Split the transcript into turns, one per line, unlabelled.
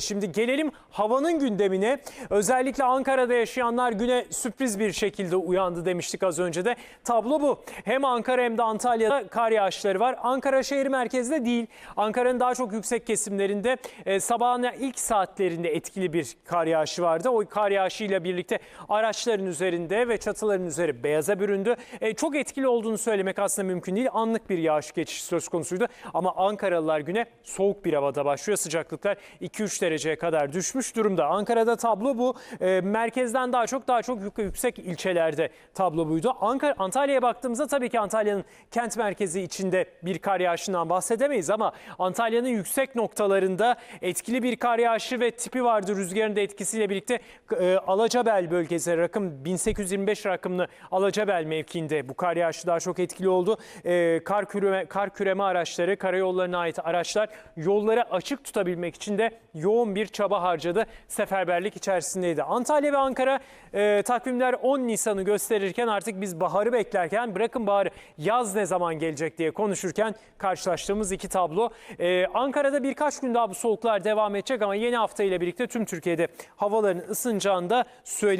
Şimdi gelelim havanın gündemine. Özellikle Ankara'da yaşayanlar güne sürpriz bir şekilde uyandı demiştik az önce de. Tablo bu. Hem Ankara hem de Antalya'da kar yağışları var. Ankara şehir merkezde değil. Ankara'nın daha çok yüksek kesimlerinde e, sabahın ilk saatlerinde etkili bir kar yağışı vardı. O kar yağışıyla birlikte araçların üzerinde ve çatıların üzeri beyaza büründü. E, çok etkili olduğunu söylemek aslında mümkün değil. Anlık bir yağış geçişi söz konusuydu. Ama Ankaralılar güne soğuk bir havada başlıyor. Sıcaklıklar 2-3 dereceye kadar düşmüş durumda. Ankara'da tablo bu. E, merkezden daha çok daha çok yük- yüksek ilçelerde tablo buydu. Ankara Antalya'ya baktığımızda tabii ki Antalya'nın kent merkezi içinde bir kar yağışından bahsedemeyiz ama Antalya'nın yüksek noktalarında etkili bir kar yağışı ve tipi vardı. Rüzgarın da etkisiyle birlikte e, Alacabel bölgesi rakım 1825 rakımlı Alacabel mevkiinde bu kar yağışı daha çok etkili oldu. E, kar küreme kar küreme araçları, karayollarına ait araçlar yolları açık tutabilmek için de yoğun bir çaba harcadı. Seferberlik içerisindeydi. Antalya ve Ankara e, takvimler 10 Nisan'ı gösterirken artık biz baharı beklerken bırakın baharı yaz ne zaman gelecek diye konuşurken karşılaştığımız iki tablo. E, Ankara'da birkaç gün daha bu soğuklar devam edecek ama yeni hafta ile birlikte tüm Türkiye'de havaların ısınacağını da söyleyelim.